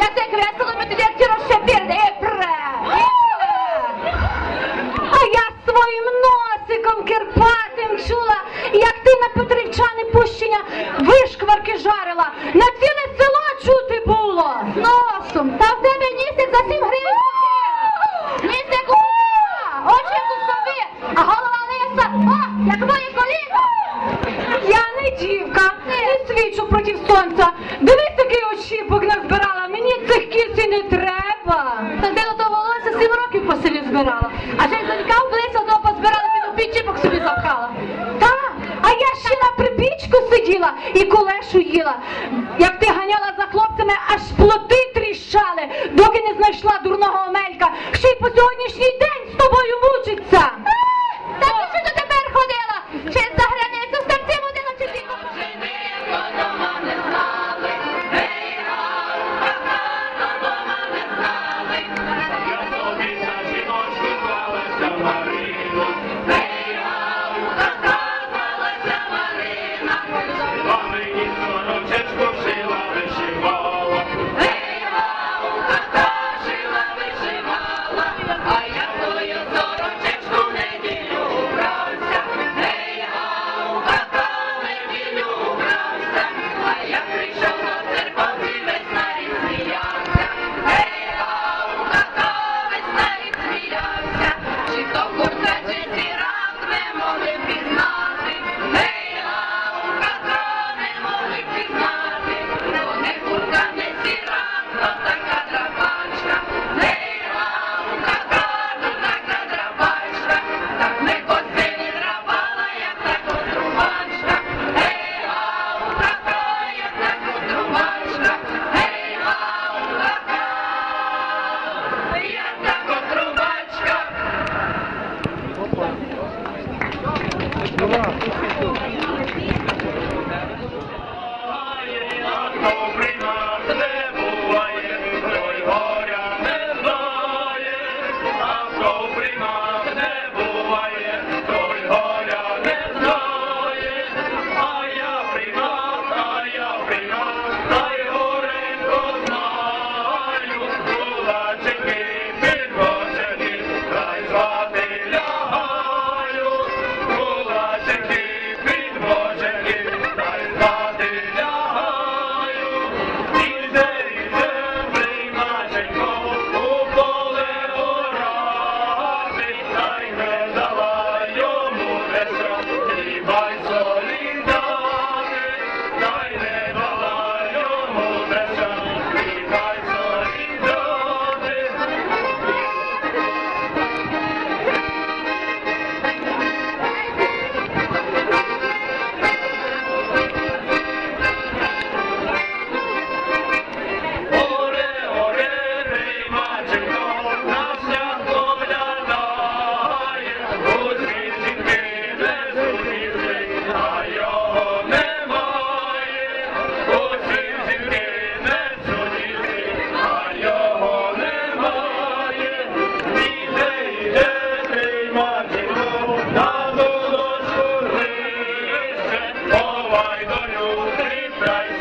як ті розшепірди, і пре, і пре. А я своїм носиком кирпатим чула, як ти на Петрівчани пущення вишкварки жарила. На ціле село чути було. Носом. Та в тебе нісик за сім гривень. Нісик у очі сови, а голова лиса, о, як моє коліно. Я не дівка, не свідчу проти сонця. Сиділа і колешу їла. Як ти ганяла за хлопцями, аж плоти тріщали, доки не знайшла дурного Омелька, Ще й по сьогоднішній день Vamos lá. livrai